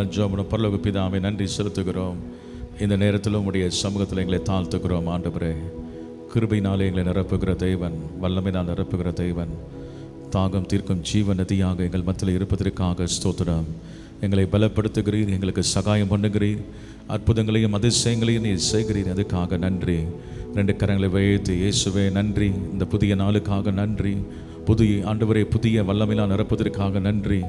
நாம் பரலோக பிதாவை நன்றி செலுத்துகிறோம். இந்த நேரத்தில் உங்களுடைய சமூகத்தில் எங்களை தாழ்த்துகிறோம் ஆண்டவரே. கிருபையினாலே எங்களை நிரப்புகிற தெய்வன் வல்லமையினால் நிரப்புகிற தெய்வன் தாகம் தீர்க்கும் ஜீவ நதியாக எங்கள் மத்தியில் இருப்பதற்காக ஸ்தோத்திரம். எங்களை பலப்படுத்துகிறீர் எங்களுக்கு சகாயம் பண்ணுகிறீர். அற்புதங்களையும் அதிசயங்களையும் நீ செய்கிறீர் அதுக்காக நன்றி. ரெண்டு கரங்களை வைத்து இயேசுவே நன்றி. இந்த புதிய நாளுக்காக நன்றி. புதிய ஆண்டவரை புதிய வல்லமையினால் நிரப்புவதற்காக நன்றி.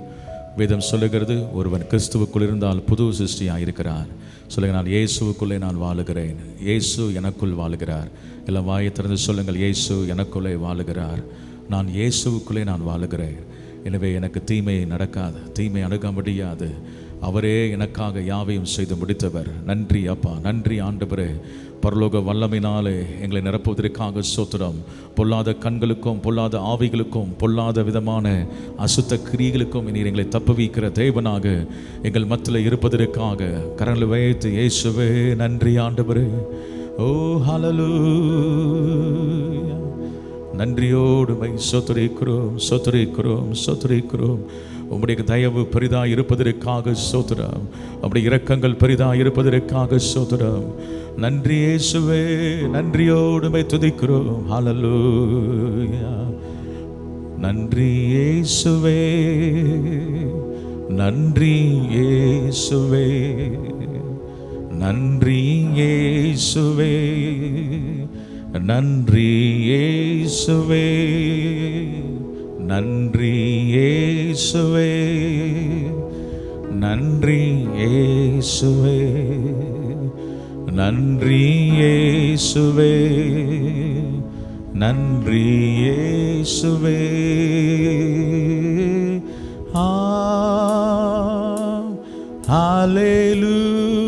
வேதம் சொல்லுகிறது ஒருவன் கிறிஸ்துவுக்குள் இருந்தால் புது சிருஷ்டியாக இருக்கிறார். சொல்லுங்கள் நான் இயேசுவுக்குள்ளே நான் வாழுகிறேன். இயேசு எனக்குள் வாழுகிறார். எல்லாம் வாயை திறந்து சொல்லுங்கள் இயேசு எனக்குள்ளே வாழுகிறார். நான் இயேசுவுக்குள்ளே நான் வாழுகிறேன். எனவே எனக்கு தீமை நடக்காது தீமை அணுக முடியாது. அவரே எனக்காக யாவையும் செய்து முடித்தவர். நன்றி அப்பா நன்றி ஆண்டவரே. பரலோக வல்லமையினாலே எங்களை நிரப்புவதற்காக சோத்திரம் பொல்லாத கண்களுக்கும் பொல்லாத ஆவிகளுக்கும் பொல்லாத விதமான அசுத்த கிரியைகளுக்கும் நீர் எங்களை தப்புவிக்கிற தேவனாக எங்கள் மத்தியில் இருப்பதற்காக கரங்களை வைத்து இயேசுவே நன்றி ஆண்டவரே. ஓ ஹலலூ நன்றியோடு மை சொத்துரைக்கிறோம் சொத்துரைக்கிறோம் சொத்துரைக்கிறோம். உம்முடைய தயவு பெரிதா இருப்பதற்காக சோத்திரம். அப்படி இரக்கங்கள் பெரிதா இருப்பதற்காக சோதுரம் நன்றி இயேசுவே நன்றியோடு மை துதிக்கிறோம். ஹalleluya. நன்றி இயேசுவே நன்றி இயேசுவே நன்றி இயேசுவே. நன்றி ஏசுவே நன்றி ஏசுவே நன்றி ஏசுவே நன்றி ஏசுவே நன்றி ஏசுவே ஆ ஹalleluya.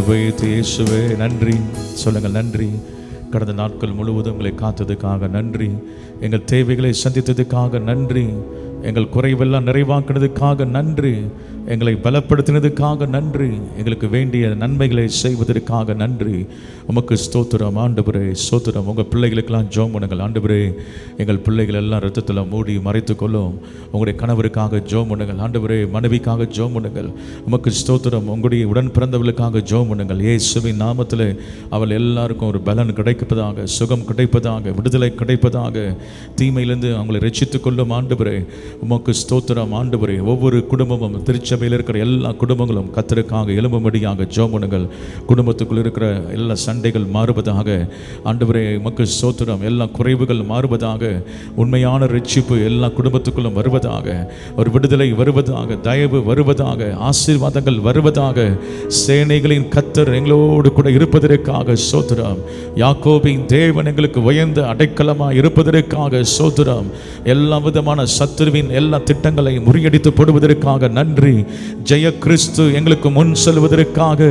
ஹalleluya கடலில் இயேசுவே நன்றி. சொல்லுங்கள் நன்றி. கடந்த நாட்கள் முழுவதும் உங்களை காத்ததுக்காக நன்றி. எங்கள் தேவைகளை சந்தித்ததுக்காக நன்றி. எங்கள் குறைவெல்லாம் நிறைவாக்கினதுக்காக நன்றி. எங்களை பலப்படுத்தினதுக்காக நன்றி. எங்களுக்கு வேண்டிய நன்மைகளை செய்வதற்காக நன்றி. உமக்கு ஸ்தோத்திரம் ஆண்டுபுரே ஸ்தோத்திரம். உங்கள் பிள்ளைகளுக்கெல்லாம் ஜோம் பண்ணுங்கள் ஆண்டுபுரே எங்கள் பிள்ளைகள் எல்லாம் ரத்தத்தில் மூடி மறைத்து கொள்ளும் உங்களுடைய கணவருக்காக ஜோம் பண்ணுங்கள் ஆண்டுபுரே மனைவிக்காக ஜோம் பண்ணுங்கள். உமக்கு ஸ்தோத்திரம். உங்களுடைய உடன் பிறந்தவர்களுக்காக ஜோம் பண்ணுங்கள். ஏசுவின் நாமத்தில் அவள் எல்லாருக்கும் ஒரு பலன் கிடைப்பதாக சுகம் கிடைப்பதாக விடுதலை கிடைப்பதாக தீமையிலிருந்து அவங்களை ரட்சித்துக் கொள்ளும் ஆண்டுபுரே உமக்கு ஸ்தோத்திரம் ஆண்டுபுரே ஒவ்வொரு குடும்பமும் சபையில் இருக்கிற எல்லா குடும்பங்களும் கத்தருக்காக எலும்பும்படியாக ஜோமனுங்கள் குடும்பத்துக்குள் இருக்கிற எல்லா சண்டைகள் மாறுவதாக ஆண்டவரே உமக்கு சோத்திரம் எல்லா குறைவுகள் மாறுவதாக உண்மையான ரட்சிப்பு எல்லா குடும்பத்துக்குள்ளும் வருவதாக ஒரு விடுதலை வருவதாக தயவு வருவதாக ஆசீர்வாதங்கள் வருவதாக சேனைகளின் கத்தர் எங்களோடு கூட இருப்பதற்காக சோத்திரம் யாக்கோபின் தேவன் எங்களுக்கு உயர்ந்த அடைக்கலமாக இருப்பதற்காக சோத்திரம் எல்லா விதமான சத்துருவின் எல்லா திட்டங்களை முறியடித்து போடுவதற்காக நன்றி. ஜெய கிறிஸ்து எங்களுக்கு முன் செல்வதற்காக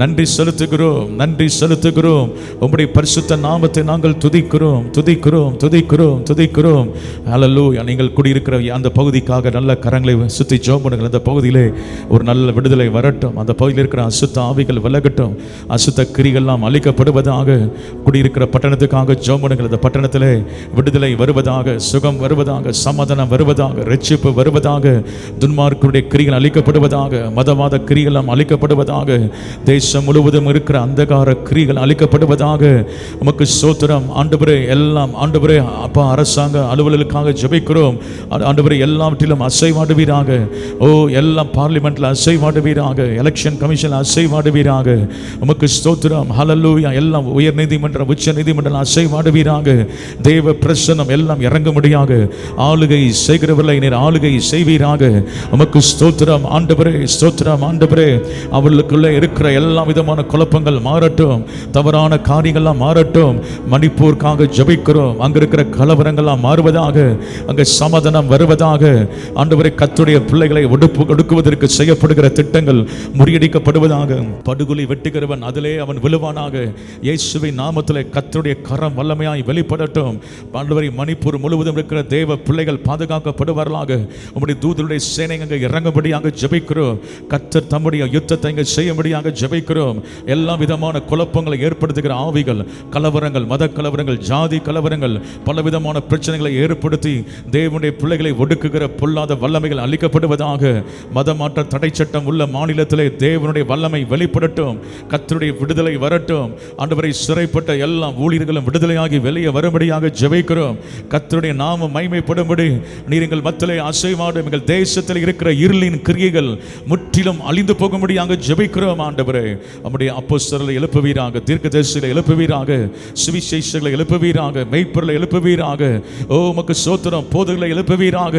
நன்றி செலுத்துகிறோம் நன்றி செலுத்துகிறோம். உங்களுடைய பரிசுத்த நாமத்தை நாங்கள் துதிக்கிறோம் துதிக்கிறோம் துதிக்கிறோம் துதிக்கிறோம். ஹalleluya நீங்கள் குடியிருக்கிற அந்த பகுதிக்காக நல்ல கரங்களை சுத்தி ஜெபம் பண்ணுங்கள். அந்த பகுதியிலே ஒரு நல்ல விடுதலை வரட்டும். அந்த பகுதியில் இருக்கிற அசுத்த ஆவிகள் விலகட்டும். அசுத்த கிரிகள்லாம் அழிக்கப்படுவதாக குடியிருக்கிற பட்டணத்துக்காக ஜெபம் பண்ணுங்கள். அந்த பட்டணத்திலே விடுதலை வருவதாக சுகம் வருவதாக சமாதானம் வருவதாக ரட்சிப்பு வருவதாக துன்மார்க்கருடைய கிரிகள் அழிக்கப்படுவதாக மதவாத கிரிகளும் அழிக்கப்படுவதாக தேசம் முழுவதும் இருக்கிற அந்தகார கிரிகள் அழிக்கப்படுவதாக உமக்கு சோத்திரம் ஆண்டுபுரே எல்லாம் ஆண்டுபுரே அப்பா அரசாங்க அலுவலர்களுக்காக ஜபிக்கிறோம். ஆ- எல்லாவற்றிலும் அசைவாடுவீராக. ஓ எல்லாம் பார்லிமெண்ட்ல அசைவாடுவீராக எலெக்ஷன் கமிஷன் அசைவாடுவீராக. உமக்கு ஸ்தோத்திரம் ஹலல்லூயா எல்லாம் உயர் நீதிமன்றம் உச்ச நீதிமன்றம் அசைவாடுவீராக. தேவ பிரசன்னம் எல்லாம் இறங்கும்படியாக ஆளுகை செய்கிறவர்களை நீர் ஆளுகை செய்வீராக. உமக்கு ஸ்தோத்திரம் ஸ்தோத்திரம் ஆண்டவரே ஸ்தோத்திரம் ஆண்டவரே. அவர்களுக்குள்ளே இருக்கிற எல்லா விதமான குழப்பங்கள் மாறட்டும். தவறான காரியங்கள்லாம் மாறட்டும். மணிப்பூருக்காக ஜெபிக்கிறோம். அங்கிருக்கிற கலவரங்கள்லாம் மாறுவதாக அங்கே சமாதானம் வருவதாக. ஆண்டவரை கத்துடைய பிள்ளைகளை ஒடுப்பு ஒடுக்குவதற்கு செய்யப்படுகிற திட்டங்கள் முறியடிக்கப்படுவதாக. படுகொலி வெட்டுகிறவன் அதிலே அவன் விழுவானாக. இயேசுவின் நாமத்தில் கத்துடைய கரம் வல்லமையாய் வெளிப்படட்டும். ஆண்டவரை மணிப்பூர் முழுவதும் இருக்கிற தேவ பிள்ளைகள் பாதுகாக்கப்படுவார்களாக. உங்களுடைய தூதருடைய சேனை அங்கே இறங்கும்படியாக ஜெபிக்கிறோம். கத்தர் தம்முடைய யுத்தத்தை இங்கே செய்யும்படியாக ஜெபிக்கிறோம். எல்லா விதமான குழப்பங்களை ஏற்படுத்துகிற ஆவிகள் கலவரங்கள் மத கலவரங்கள் ஜாதி கலவரங்கள் பலவிதமான பிரச்சனைகளை ஏற்படுத்தி தேவனுடைய பிள்ளைகளை ஒடுக்குகிற பொல்லாத வல்லமைகள் அளிக்கப்படுவதாக மதமாற்ற தடை சட்டம் உள்ள மாநிலத்திலே தேவனுடைய வல்லமை வெளிப்படட்டும். கத்தருடைய விடுதலை வரட்டும். ஆண்டவரை சிறைப்பட்ட எல்லா ஊழியர்களும் விடுதலையாகி வெளியே வரும்படியாக ஜெபிக்கிறோம். கத்தருடைய நாமம் மைமைப்படும்படி நீர் எங்கள் மத்திலே அசைவாடும் எங்கள் தேசத்தில் இருக்கிற இருளின் கிரியைகள் முற்றிலும் அழிந்து போகும்படியாக ஜெபிக்கிறோம் ஆண்டவரே. நம்முடைய அப்போஸ்தலரை எழுப்புவீராக தீர்க்க தேசங்களை எழுப்புவீராக சுவிசேஷங்களை எழுப்புவீராக மெய்ப்பொருளை எழுப்புவீராக. ஓ உமக்கு சோத்திரம் போதுகளை எழுப்புவீராக.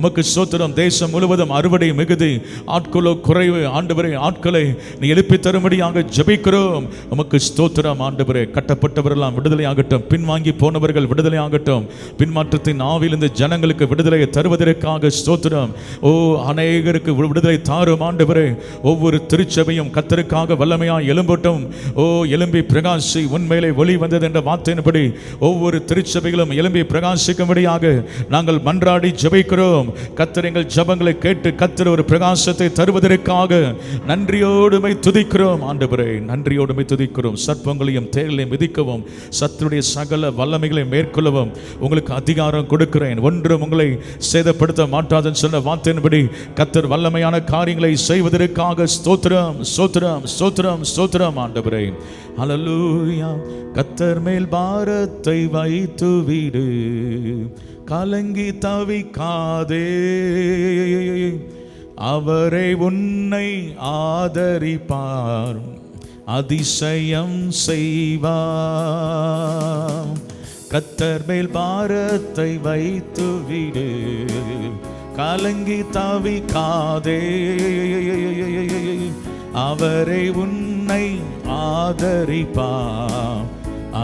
உமக்கு சோத்திரம் தேசம் முழுவதும் அறுவடை மிகுதி ஆட்களோ குறைவு ஆண்டவரே ஆட்களை நீ எழுப்பி தரும்படியாக ஜெபிக்கிறோம். உமக்கு ஸ்தோத்திரம் ஆண்டவரே. கட்டப்பட்டவரெல்லாம் விடுதலையாகட்டும் பின்வாங்கி போனவர்கள் விடுதலை ஆகட்டும் பின்மாற்றத்தின் ஆவிலிருந்து ஜனங்களுக்கு விடுதலையை தருவதற்காக ஸ்தோத்திரம். ஓ அநேகருக்கு வி- விடுதலை தாரும் ஆண்டவரே. ஒவ்வொரு திருச்சபையும் கத்தருக்காக வல்லமையாக எழும்பட்டும். ஓ எலும்பி பிரகாசி உண்மையிலே ஒளி வந்தது என்ற வார்த்தையின்படி ஒவ்வொரு திருச்சபைகளும் எலும்பி பிரகாசிக்கும்படியாக நாங்கள் மன்றாடி ஜபிக்கிறோம். கத்தர் எங்கள் ஜபங்களை கேட்டு கத்தர் ஒரு பிரகாசத்தை தருவதற்காக நன்றியோடுமை துதிக்கிறோம். ஆண்டவரே நன்றியோடுமை துதிக்கிறோம். சர்ப்பங்களையும் தேர்களையும் மிதிக்கவும். சத்துடைய சகல வல்லமைகளை மேற்கொள்ளவும். உங்களுக்கு அதிகாரம் கொடுக்கிறேன். ஒன்றும் உங்களை சேதப்படுத்த மாட்டாதுன்னு சொன்ன வார்த்தையின்படி கத்தர் வல்லமை வல்லமையான காரியங்களை செய்வதற்காக ஸ்தோத்திரம் ஸ்தோத்திரம் ஸ்தோத்திரம் ஸ்தோத்திரம் ஆண்டவரே. அலலூயா கத்தர் மேல் பாரத்தை வைத்து வீடு. கலங்கி தவிக்காதே. அவரை உன்னை ஆதரிப்பார். அதிசயம் செய்வார். கத்தர் மேல் பாரத்தை வைத்து வீடு. கலங்கி தவிக்காதே. அவரை உன்னை ஆதரிப்பா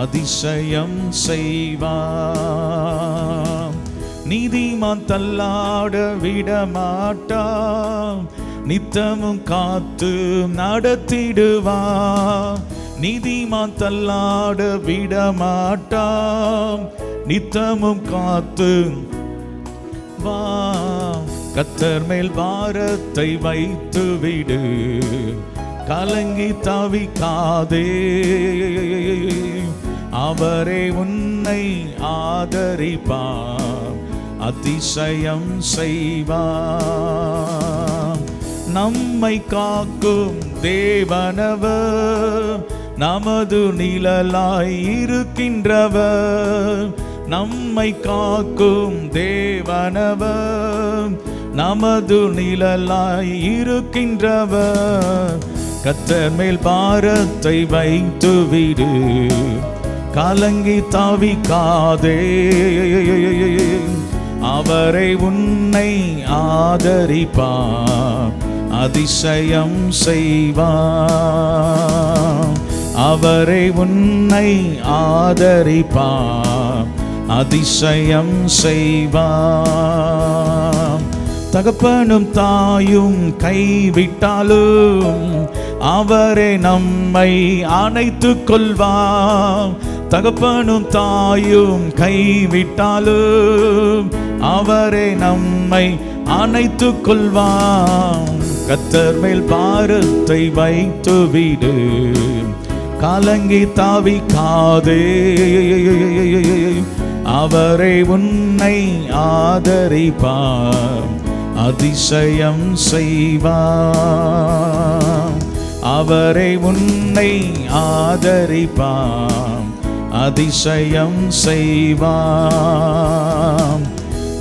அதிசயம் செய்வா நீதிமான் தள்ளாட விடமாட்டான் நித்தமும் காத்து நடத்திடுவா நீதிமான் தள்ளாட விடமாட்டான் நித்தமும் காத்து வா கத்தர் மேல் பாரத்தை வைத்து விடு. கலங்கி தவிக்காதே. அவரே உன்னை ஆதரிப்பார். அதிசயம் செய்வார். நம்மை காக்கும் தேவனவர். நமது நிழலாய் இருக்கின்றவர். நம்மை காக்கும் தேவனவர். நமது நிழலாய் இருக்கின்றவர். கத்தர் மேல் பாரத்தை வைத்து விடு. கலங்கி தவிக்காதே. அவரை உன்னை ஆதரிப்பார். அதிசயம் செய்வார். அவரை உன்னை ஆதரிப்பார். அதிசயம் செய்வார். தகப்பனும் தாயும் கைவிட்டாலும் அவரே நம்மை அணைத்து கொள்வார். தகப்பனும் தாயும் கைவிட்டாலும் அவரே நம்மை அணைத்து கொள்வார். கத்தர் மேல் பாரத்தை வைத்து விடு. கலங்கி தாவிக்காதே. அவரை உன்னை ஆதரிப்பார். அதிசயம் செய்வார் அவரை உன்னை ஆதரிப்பார் அதிசயம் செய்வார்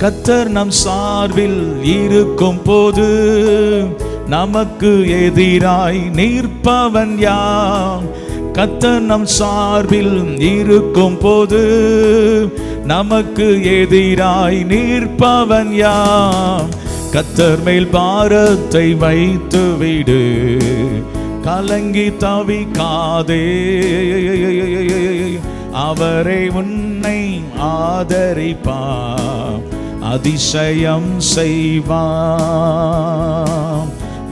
கத்தர் நம் சார்பில் இருக்கும் போது நமக்கு எதிராய் நிற்பவன் யாம். கத்தர் நம் சார்பில் இருக்கும் போது நமக்கு எதிராய் நிற்பவன் யாம். கத்தர் மேல் பாரத்தை வைத்து விடு. கலங்கி தவிக்காதே. அவரை உன்னை ஆதரிப்பா அதிசயம் செய்வான்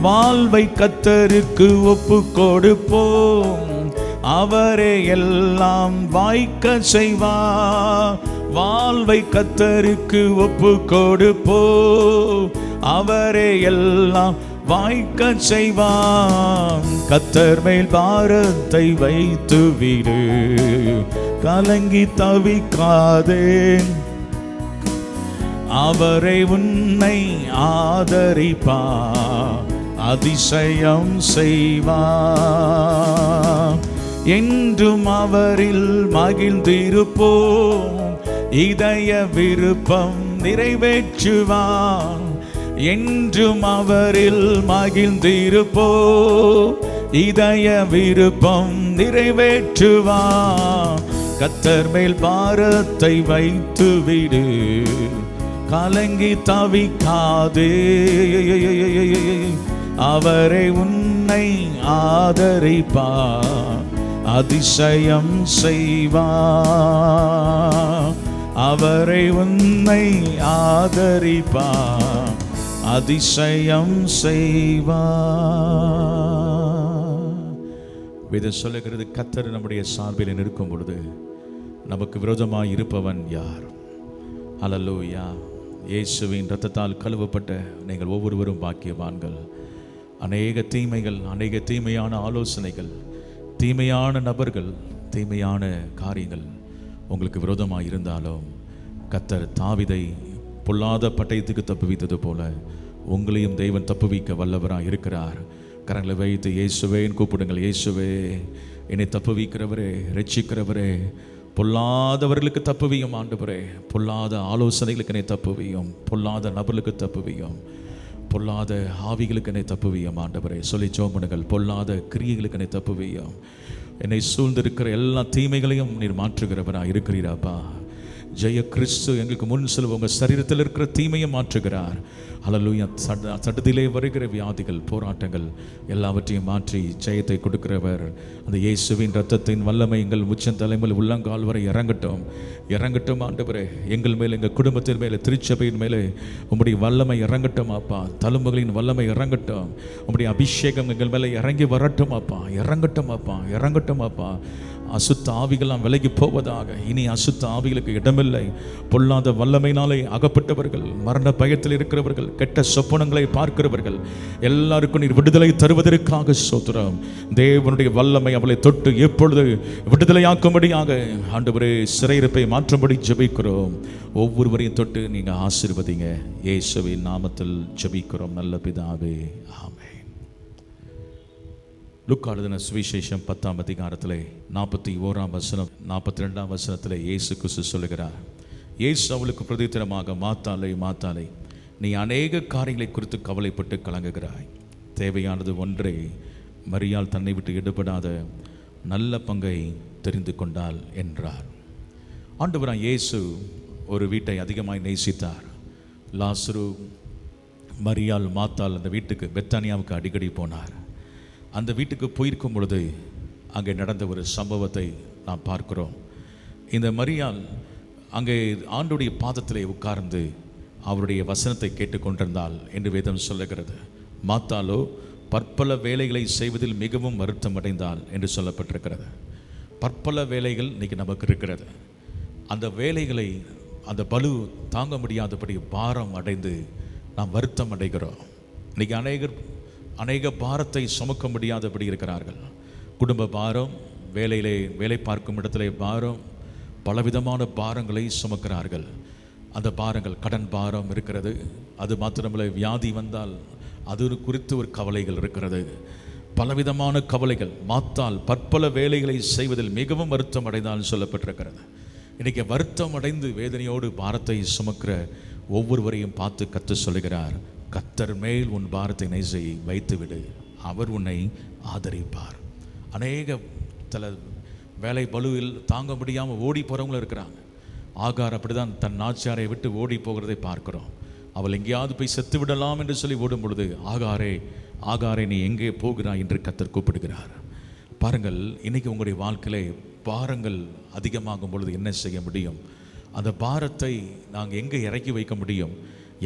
வாழ்வை கத்தருக்கு ஒப்பு கொடுப்போம். அவரே எல்லாம் வாய்க்க செய்வா வாழ்வை கத்தருக்கு ஒப்பு கொடுப்போம். அவரே எல்லாம் வாய்க்க செய்வான். கத்தர் மேல் பாரத்தை வைத்து விடு. கலங்கி தவிக்காதேன் அவரை உன்னை ஆதரிப்பா. அதிசயம் செய்வா. என்றும் அவரில் மகிழ்ந்திருப்போம். இதய விருப்பம் நிறைவேற்றுவான். என்றும் அவரில் மகிழ்ந்திருப்போ. இதய விருப்பம் நிறைவேற்றுவா கத்தர் மேல் பாரத்தை வைத்து விடு. கலங்கி தவிக்காதே. அவரை உன்னை ஆதரிப்பா அதிசயம் செய்வா அவரை உன்னை ஆதரிப்பா அதிசயம் செய்வா இதை சொல்லுகிறது கத்தர் நம்முடைய சார்பில் நிற்கும் பொழுது நமக்கு விரோதமாக இருப்பவன் யார்? அல்லலூயா இயேசுவின் ரத்தத்தால் கழுவப்பட்ட நீங்கள் ஒவ்வொருவரும் பாக்கியவான்கள். அநேக தீமைகள் அநேக தீமையான ஆலோசனைகள் தீமையான நபர்கள் தீமையான காரியங்கள் உங்களுக்கு விரோதமாக இருந்தாலும் கத்தர் தாவிதை பொல்லாத பட்டயத்துக்கு தப்புவித்தது போல உங்களையும் தெய்வன் தப்புவிக்க வல்லவராக இருக்கிறார். கரங்களை வைத்து இயேசுவேன்னு கூப்பிடுங்கள் இயேசுவே. என்னை தப்புவிக்கிறவரே ரட்சிக்கிறவரே பொல்லாதவர்களுக்கு தப்புவியும் ஆண்டவரே. பொல்லாத ஆலோசனைகளுக்கு என்னை தப்புவியும் பொல்லாத நபர்களுக்கு தப்புவியும் பொல்லாத ஆவிகளுக்கு என்னை தப்புவியும் ஆண்டவரே. சொல்லி சோமனுகள் பொல்லாத கிரியைகளுக்கு என்னை தப்புவியும் என்னை சூழ்ந்திருக்கிற எல்லா தீமைகளையும் நீர் மாற்றுகிறவராக இருக்கிறீராப்பா ஜெய கிறிஸ்து எங்களுக்கு முன் செல்வ உங்கள் சரீரத்தில் இருக்கிற தீமையை மாற்றுகிறார். அலலுயா சட சட்டத்திலே வருகிற வியாதிகள் போராட்டங்கள் எல்லாவற்றையும் மாற்றி ஜெயத்தை கொடுக்கிறவர். அந்த இயேசுவின் ரத்தத்தின் வல்லமை எங்கள் உச்சம் தலைமையில் உள்ளங்கால் வரை இறங்கட்டும். இறங்கட்டும் ஆண்டவரே. எங்கள் மேலே எங்கள் குடும்பத்தின் மேலே திருச்சபையின் மேலே உம்முடைய வல்லமை இறங்கட்டும் அப்பா. தலும்புகளின் வல்லமை இறங்கட்டும். உம்முடைய அபிஷேகம் எங்கள் மேலே இறங்கி வரட்டும் அப்பா. இறங்கட்டும் அப்பா. இறங்கட்டும் அப்பா. அசுத்த ஆவிகளாம் விலகி போவதாக. இனி அசுத்த ஆவிகளுக்கு இடமில்லை. பொல்லாத வல்லமையினாலே அகப்பட்டவர்கள் மரண பயத்தில் இருக்கிறவர்கள் கெட்ட சொப்பனங்களை பார்க்கிறவர்கள் எல்லாருக்கும் நீர் விடுதலை தருவதற்காக சோத்திரம். தேவனுடைய வல்லமை அவளை தொட்டு எப்பொழுது விடுதலையாக்கும்படியாக ஆண்டவரே சிறையிருப்பை மாற்றும்படி ஜெபிக்கிறோம். ஒவ்வொருவரையும் தொட்டு நீங்க ஆசிர்வதிங்க. இயேசுவின் நாமத்தில் ஜபிக்கிறோம். நல்ல பிதாவே ஆமே லுக்காடுதின சுவிசேஷம் பத்தாம் அதிகாரத்திலே நாற்பத்தி ஓராம் வசனம் நாற்பத்தி ரெண்டாம் வசனத்தில் இயேசு குசு சொல்லுகிறார் இயேசு அவளுக்கு பிரதித்திரமாக மாத்தாலை மாத்தாலை நீ அநேக காரியங்களை குறித்து கவலைப்பட்டு கலங்குகிறாய். தேவையானது ஒன்றே மரியால் தன்னை விட்டு எடுபடாத நல்ல பங்கை தெரிந்து கொண்டாள் என்றார். ஆண்டவரான் இயேசு ஒரு வீட்டை அதிகமாய் நேசித்தார். லாசுரு மரியாள் மாத்தாள் அந்த வீட்டுக்கு பெத்தானியாவுக்கு அடிக்கடி போனார். அந்த வீட்டுக்கு போயிருக்கும் பொழுது அங்கே நடந்த ஒரு சம்பவத்தை நாம் பார்க்கிறோம். இந்த மரியால் அங்கே ஆண்டுடைய பாதத்திலே உட்கார்ந்து அவருடைய வசனத்தை கேட்டுக்கொண்டிருந்தாள் என்று வேதம் சொல்லுகிறது. மாத்தாலோ பற்பல வேலைகளை செய்வதில் மிகவும் வருத்தம் அடைந்தாள் என்று சொல்லப்பட்டிருக்கிறது. பற்பல வேலைகள் இன்னைக்கு நமக்கு இருக்கிறது. அந்த வேலைகளை அந்த பலு தாங்க முடியாதபடி பாரம் அடைந்து நாம் வருத்தம் அடைகிறோம். இன்னைக்கு அநேகர் அநேக பாரத்தை சுமக்க முடியாதபடி இருக்கிறார்கள். குடும்ப பாரம் வேலையிலே வேலை பார்க்கும் இடத்திலே பாரம் பலவிதமான பாரங்களை சுமக்கிறார்கள். அந்த பாரங்கள் கடன் பாரம் இருக்கிறது. அது மாத்திரமில்லை வியாதி வந்தால் அது குறித்து ஒரு கவலைகள் இருக்கிறது. பலவிதமான கவலைகள் மாத்தால் பற்பல வேலைகளை செய்வதில் மிகவும் வருத்தம் அடைந்தால் சொல்லப்பட்டிருக்கிறது. இன்னைக்கு வருத்தம் அடைந்து வேதனையோடு பாரத்தை சுமக்கிற ஒவ்வொருவரையும் பார்த்து கத்து சொல்லுகிறார் கத்தர் மேல் உன் பாரத்தை நெய்சை வைத்துவிடு. அவர் உன்னை ஆதரிப்பார். அநேக சில வேலை பலுவில் தாங்க முடியாமல் ஓடி போகிறவங்களும் இருக்கிறாங்க. ஆகார் அப்படிதான் தன் நாச்சாரை விட்டு ஓடி போகிறதை பார்க்கிறோம். அவள் எங்கேயாவது போய் செத்து விடலாம் என்று சொல்லி ஓடும் பொழுது ஆகாரே ஆகாரே நீ எங்கே போகிறாய்? என்று கத்தர் கூப்பிடுகிறார். பாருங்கள் இன்றைக்கி உங்களுடைய வாழ்க்கையிலே பாரங்கள் அதிகமாகும் பொழுது என்ன செய்ய முடியும்? அந்த பாரத்தை நாங்கள் எங்கே இறக்கி வைக்க முடியும்?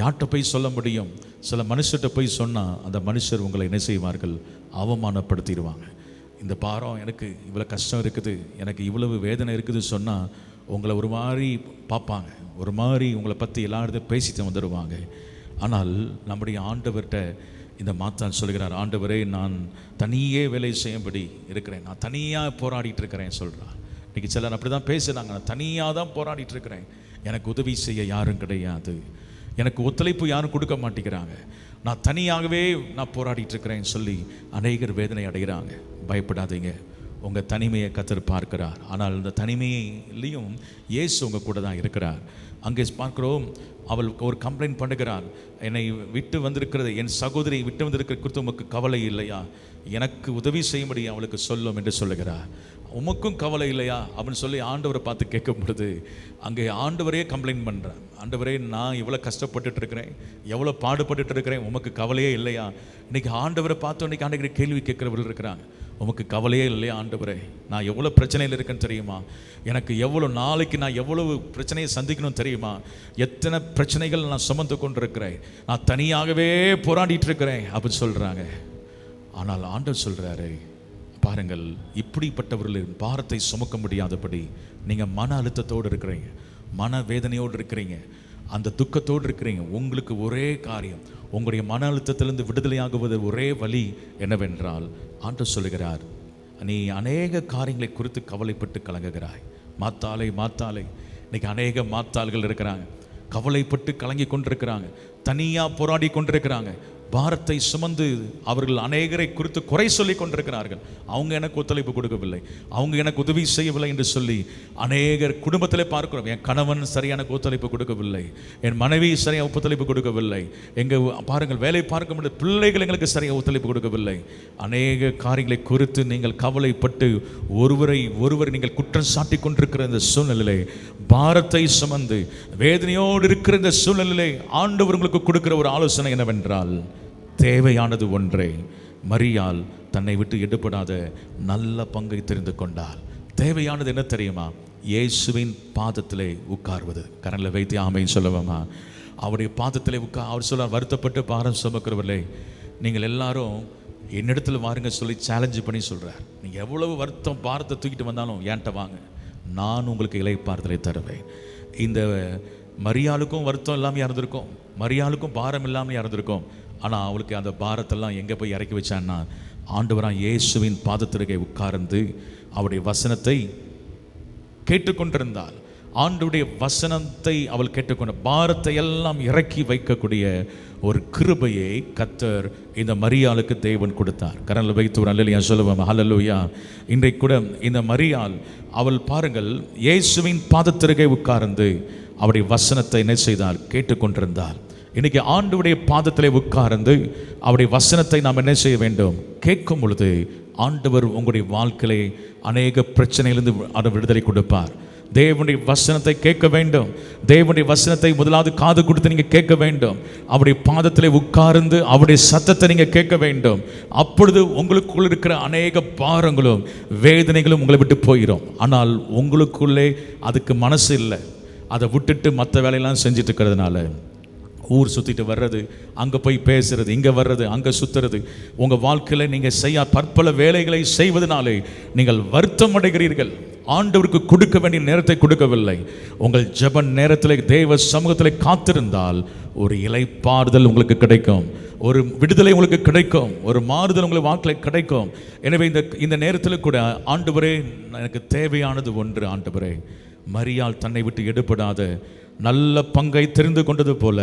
யார்கிட்ட போய் சொல்ல முடியும்? சில மனுஷர்கிட்ட போய் சொன்னால் அந்த மனுஷர் உங்களை என்ன செய்வார்கள்? அவமானப்படுத்திடுவாங்க. இந்த பாரம் எனக்கு இவ்வளோ கஷ்டம் இருக்குது எனக்கு இவ்வளவு வேதனை இருக்குது சொன்னால் உங்களை ஒரு மாதிரி பார்ப்பாங்க. ஒரு மாதிரி உங்களை பற்றி எல்லா பேசிட்டு வந்துடுவாங்க ஆனால் நம்முடைய ஆண்டவர்கிட்ட இந்த மாத்தான் சொல்கிறார் ஆண்டவரே நான் தனியே வேலை செய்யும்படி இருக்கிறேன். நான் தனியாக போராடிட்டு இருக்கிறேன் சொல்கிறார் இன்னைக்கு சிலர் அப்படி தான் பேசுகிறாங்க நான் தனியாக தான் போராடிட்டு இருக்கிறேன். எனக்கு உதவி செய்ய யாரும் கிடையாது. எனக்கு ஒத்துழைப்பு யாரும் கொடுக்க மாட்டேங்கிறாங்க. நான் தனியாகவே நான் போராடிட்டு இருக்கிறேன்னு சொல்லி அநேகர் வேதனை அடைகிறாங்க. பயப்படாதீங்க. உங்கள் தனிமையை கத்தர் பார்க்கிறார். ஆனால் இந்த தனிமையிலையும் இயேசு உங்கள் கூட தான் இருக்கிறார். அங்கே பார்க்கிறோம் அவள் ஒரு கம்ப்ளைண்ட் பண்ணுகிறார் என்னை விட்டு வந்திருக்கிறது என் சகோதரி விட்டு வந்திருக்கிற குறித்து உமக்கு கவலை இல்லையா? எனக்கு உதவி செய்யும்படி அவளுக்கு சொல்லும் என்று சொல்லுகிறார். உமக்கும் கவலை இல்லையா? அப்படின்னு சொல்லி ஆண்டவரை பார்த்து கேட்கும் பொழுது அங்கே ஆண்டவரே கம்ப்ளைண்ட் பண்ணுறேன் ஆண்டவரே நான் இவ்வளோ கஷ்டப்பட்டுட்டு இருக்கிறேன் எவ்வளோ பாடுபட்டுட்டு இருக்கிறேன் உமக்கு கவலையே இல்லையா? இன்னைக்கு ஆண்டவரை பார்த்து இன்றைக்கி ஆண்டவரை கேள்வி கேட்குறவர்கள் இருக்கிறாங்க. உமக்கு கவலையே இல்லையா ஆண்டவரே. நான் எவ்வளோ பிரச்சனையில் இருக்கேன்னு தெரியுமா? எனக்கு எவ்வளோ நாளைக்கு நான் எவ்வளவு பிரச்சனையை சந்திக்கணும் தெரியுமா? எத்தனை பிரச்சனைகள் நான் சுமந்து கொண்டிருக்கிறேன். நான் தனியாகவே போராடிட்டு இருக்கிறேன் அப்படின்னு சொல்கிறாங்க ஆனால் ஆண்டவர் சொல்கிறாரு பாருங்கள் இப்படிப்பட்டவர்களின் பாரத்தை சுமக்க முடியாதபடி நீங்கள் மன அழுத்தத்தோடு இருக்கிறீங்க. மன வேதனையோடு இருக்கிறீங்க. அந்த துக்கத்தோடு இருக்கிறீங்க. உங்களுக்கு ஒரே காரியம் உங்களுடைய மன அழுத்தத்திலிருந்து விடுதலையாகுவது ஒரே வழி என்னவென்றால் ஆண்டு சொல்லுகிறார் நீ அநேக காரியங்களை குறித்து கவலைப்பட்டு கலங்குகிறாய். மாத்தாலை மாத்தாலை இன்னைக்கு அநேக மாத்தாள்கள் இருக்கிறாங்க. கவலைப்பட்டு கலங்கி கொண்டிருக்கிறாங்க. தனியாக போராடி கொண்டிருக்கிறாங்க. பாரத்தை சுமந்து அவர்கள் அநேகரை குறித்து குறை சொல்லி கொண்டிருக்கிறார்கள். அவங்க எனக்கு ஒத்துழைப்பு கொடுக்கவில்லை. அவங்க எனக்கு உதவி செய்யவில்லை என்று சொல்லி அநேகர் குடும்பத்தில் பார்க்கிறோம். என் கணவன் சரியான ஒத்துழைப்பு கொடுக்கவில்லை. என் மனைவி சரியாக ஒத்துழைப்பு கொடுக்கவில்லை. எங்கள் பாருங்கள் வேலை பார்க்க முடியாது பிள்ளைகள் எங்களுக்கு சரியாக ஒத்துழைப்பு கொடுக்கவில்லை. அநேக காரியங்களை குறித்து நீங்கள் கவலைப்பட்டு ஒருவரை ஒருவர் நீங்கள் குற்றம் சாட்டி கொண்டிருக்கிற இந்த சூழ்நிலையிலே பாரத்தை சுமந்து வேதனையோடு இருக்கிற இந்த சூழ்நிலையிலே ஆண்டவர் உங்களுக்கு கொடுக்கிற ஒரு ஆலோசனை என்னவென்றால் தேவையானது ஒன்றே. மரியால் தன்னை விட்டு எடுபடாத நல்ல பங்கை தெரிந்து கொண்டாள். தேவையானது என்ன தெரியுமா? இயேசுவின் பாதத்திலே உட்கார்வது. கரனில் வைத்து ஆமையும் சொல்லுவோமா? அவருடைய பாதத்திலே உட்கா அவர் சொல்ல வருத்தப்பட்டு பாரம் சுமக்கிறவர்களே நீங்கள் எல்லாரும் என்னிடத்தில் வாருங்க சொல்லி சேலஞ்சு பண்ணி சொல்கிறார் நீங்கள் எவ்வளவு வருத்தம் பாரத்தை தூக்கிட்டு வந்தாலும் என்கிட்ட வாங்க. நான் உங்களுக்கு இலைப்பாறுதலை தருவேன். இந்த மரியாளுக்கும் வருத்தம் இல்லாமல் இறந்துருக்கும். மரியாளுக்கும் பாரம் இல்லாமல் இறந்துருக்கும். ஆனால் அவளுக்கு அந்த பாரத்தெல்லாம் எங்கே போய் இறக்கி வச்சான்னா ஆண்டவரான் இயேசுவின் பாதத்திற்கே உட்கார்ந்து அவருடைய வசனத்தை கேட்டுக்கொண்டிருந்தாள். ஆண்டுடைய வசனத்தை அவள் கேட்டுக்கொண்ட பாரத்தை எல்லாம் இறக்கி வைக்கக்கூடிய ஒரு கிருபையை கத்தர் இந்த மரியாளுக்கு தேவன் கொடுத்தார். கரனில் வைத்து ஒரு அல்லையா சொல்லுவோம். ஹalleluya. இன்றைக்கு கூட இந்த மரியாள் அவள் பாருங்கள் இயேசுவின் பாதத்திற்கே உட்கார்ந்து அவருடைய வசனத்தை என்ன செய்தார் கேட்டுக்கொண்டிருந்தார் இன்றைக்கி ஆண்டுடைய பாதத்திலே உட்கார்ந்து அவருடைய வசனத்தை நாம் என்ன செய்ய வேண்டும்? கேட்கும் பொழுது ஆண்டவர் உங்களுடைய வாழ்க்கையிலே அநேக பிரச்சனையிலிருந்து அதை விடுதலை கொடுப்பார். தேவனுடைய வசனத்தை கேட்க வேண்டும். தேவனுடைய வசனத்தை முதலாவது காது கொடுத்து நீங்கள் கேட்க வேண்டும். அவருடைய பாதத்தில் உட்கார்ந்து அவருடைய சத்தத்தை நீங்கள் கேட்க வேண்டும். அப்பொழுது உங்களுக்குள் இருக்கிற அநேக பாரங்களும் வேதனைகளும் உங்களை விட்டு போயிடும் ஆனால் உங்களுக்குள்ளே அதுக்கு மனசு இல்லை. அதை விட்டுட்டு மற்ற வேலையெல்லாம் செஞ்சுட்டு இருக்கிறதுனால. ஊர் சுற்றிட்டு வர்றது அங்கே போய் பேசுறது இங்கே வர்றது அங்கே சுற்றுறது உங்கள் வாழ்க்கையில் நீங்கள் செய்ய பற்பல வேலைகளை செய்வதனாலே நீங்கள் வருத்தம் அடைகிறீர்கள். ஆண்டவருக்கு கொடுக்க வேண்டிய நேரத்தை கொடுக்கவில்லை. உங்கள் ஜெப நேரத்தில் தேவ சமூகத்தில் காத்திருந்தால் ஒரு இலைப்பாறுதல் உங்களுக்கு கிடைக்கும். ஒரு விடுதலை உங்களுக்கு கிடைக்கும். ஒரு மாறுதல் உங்களுக்கு வாழ்க்கையில் கிடைக்கும். எனவே இந்த இந்த நேரத்தில் கூட ஆண்டவரே எனக்கு தேவையானது ஒன்று ஆண்டவரே. மரியால் தன்னை விட்டு எடுபடாத நல்ல பங்கை தெரிந்து கொண்டது போல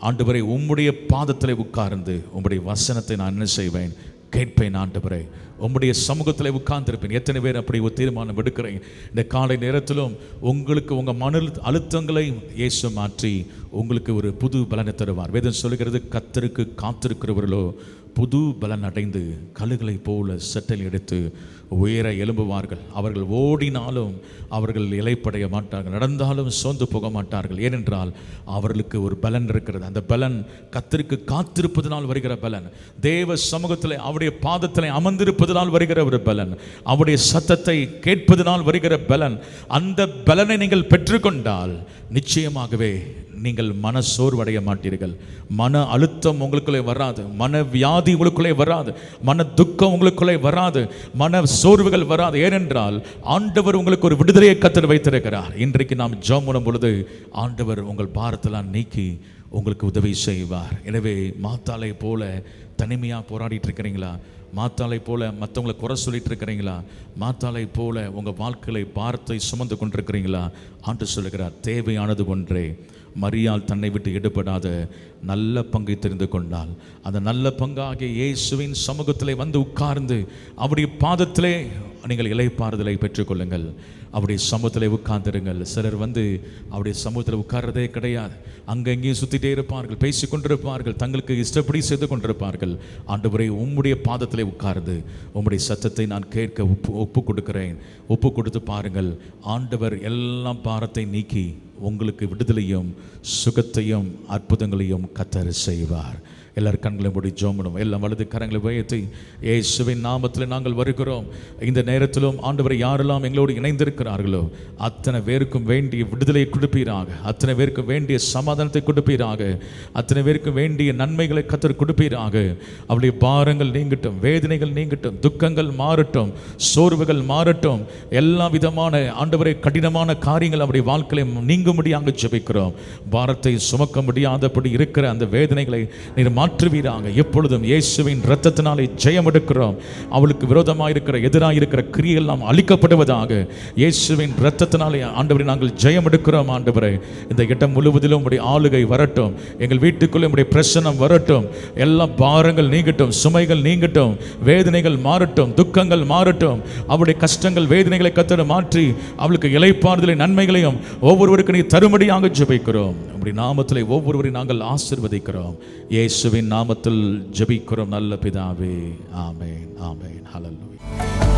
ஆண்டவரை உம்முடைய பாதத்தில் உட்கார்ந்து உம்முடைய வசனத்தை நான் என்ன செய்வேன்? கேட்பேன் ஆண்டவரை. உம்முடைய சமூகத்தில் உட்கார்ந்திருப்பேன். எத்தனை பேர் அப்படி ஒரு தீர்மானம் எடுக்கிறேன்? இந்த காலை நேரத்திலும் உங்களுக்கு உங்கள் மன அழுத்தங்களை இயேசு மாற்றி உங்களுக்கு ஒரு புது பலனை தருவார். வேதம் சொல்லுகிறது கத்தருக்கு காத்திருக்கிறவர்களோ புது பலன் அடைந்து கழுகளை போல செட்டல் எடுத்து உயர எழும்புவார்கள். அவர்கள் ஓடினாலும் அவர்கள் இலைப்படைய மாட்டார்கள். நடந்தாலும் சோர்ந்து போக மாட்டார்கள். ஏனென்றால் அவர்களுக்கு ஒரு பலன் இருக்கிறது. அந்த பலன் கத்திற்கு காத்திருப்பதனால் வருகிற பலன். தேவ சமூகத்தில் அவருடைய பாதத்தில் அமர்ந்திருப்பதனால் வருகிற ஒரு பலன். அவருடைய சத்தத்தை கேட்பதனால் வருகிற பலன். அந்த பலனை நீங்கள் பெற்றுக்கொண்டால் நிச்சயமாகவே நீங்கள் மன சோர்வடைய மாட்டீர்கள். மன அழுத்தம் உங்களுக்குள்ளே வராது. மன வியாதி உங்களுக்குள்ளே வராது. மன துக்கம் உங்களுக்குள்ளே வராது. மன சோர்வுகள் வராது. ஏனென்றால் ஆண்டவர் உங்களுக்கு ஒரு விடுதலையை கத்தர் வைத்திருக்கிறார். இன்றைக்கு நாம் ஜெபம் பண்ணும் பொழுது ஆண்டவர் உங்கள் பாரத்தெல்லாம் நீக்கி உங்களுக்கு உதவி செய்வார். எனவே மாத்தாலை போல தனிமையாக போராடிட்டு இருக்கிறீங்களா? மாத்தாலை போல மற்றவங்களை குறை சொல்லிட்டு இருக்கிறீங்களா? மாத்தாலை போல உங்கள் வாழ்க்கையை பாரத்தை சுமந்து கொண்டிருக்கிறீங்களா? ஆண்டு சொல்லுகிறார் தேவையானது ஒன்றே. மரியால் தன்னை விட்டு எடுபடாத நல்ல பங்கை தெரிந்து கொண்டால் அந்த நல்ல பங்காகிய இயேசுவின் சமூகத்திலே வந்து உட்கார்ந்து அவருடைய பாதத்திலே நீங்கள் இலைப்பாறுதலை பெற்றுக்கொள்ளுங்கள். அவருடைய சமூகத்தில் உட்கார்ந்துருங்கள். சிலர் வந்து அவருடைய சமூகத்தில் உட்கார்றதே கிடையாது. அங்கங்கேயும் சுற்றிட்டே இருப்பார்கள் பேசி கொண்டிருப்பார்கள் தங்களுக்கு இஷ்டப்படி செய்து கொண்டிருப்பார்கள் ஆண்டவரை உம்முடைய பாதத்தில் உட்கார்ந்து உம்முடைய சத்தத்தை நான் கேட்க ஒப்பு ஒப்பு கொடுக்கிறேன் ஒப்பு கொடுத்து பாருங்கள். ஆண்டவர் எல்லாம் பாரத்தை நீக்கி உங்களுக்கு விடுதலையும் சுகத்தையும் அற்புதங்களையும் கத்தர் செய்வார். எல்லார் கண்களை மூடி ஜோமனும் எல்லாம் வலது கரங்களை உயர்த்தி இயேசுவின் நாமத்தில் நாங்கள் வருகிறோம். இந்த நேரத்திலும் ஆண்டவர் யாரெல்லாம் எங்களோடு இணைந்திருக்கிறார்களோ அத்தனை பேருக்கும் வேண்டிய விடுதலையை கொடுப்பீராக அத்தனை பேருக்கும் வேண்டிய சமாதானத்தை கொடுப்பீராக அத்தனை பேருக்கும் வேண்டிய நன்மைகளை கத்தர் கொடுப்பீராக. அவளுடைய பாரங்கள் நீங்கட்டும் வேதனைகள் நீங்கட்டும் துக்கங்கள் மாறட்டும் சோர்வுகள் மாறட்டும். எல்லா விதமான ஆண்டவரை கடினமான காரியங்கள் அவருடைய வாழ்க்கையில நீங்கும்படியாக ஜெபிக்கிறோம். பாரத்தை சுமக்க முடியாதபடி இருக்கிற அந்த வேதனைகளை நீர் மாற்றுவீராங்க எப்பொழுதும் இயேசுவின் இரத்தத்தினாலே ஜெயம் எடுக்கிறோம் அவளுக்கு விரோதமாக இருக்கிற எதிராக இருக்கிற கிரியைகள் நாம் அழிக்கப்படுவதாக இயேசுவின் இரத்தத்தினாலே ஆண்டவரை நாங்கள் ஜெயம் எடுக்கிறோம் ஆண்டவரை. இந்த இடம் முழுவதிலும் உடைய ஆளுகை வரட்டும். எங்கள் வீட்டுக்குள்ளே உடைய பிரசனம் வரட்டும். எல்லா பாரங்கள் நீங்கட்டும் சுமைகள் நீங்கட்டும் வேதனைகள் மாறட்டும் துக்கங்கள் மாறட்டும். அவருடைய கஷ்டங்கள் வேதனைகளை கத்தட மாற்றி அவளுக்கு இலைப்பாறுதலை நன்மைகளையும் ஒவ்வொருவருக்கு நீ தருமடியாக ஜெபிக்கிறோம். அப்படி நாமத்தில் ஒவ்வொருவரையும் நாங்கள் ஆசிர்வதிக்கிறோம். இயேசுவின் நாமத்தில் ஜபிக்கிறோம். நல்ல பிதாவே. ஆமேன். ஆமேன். ஹலல்லூயா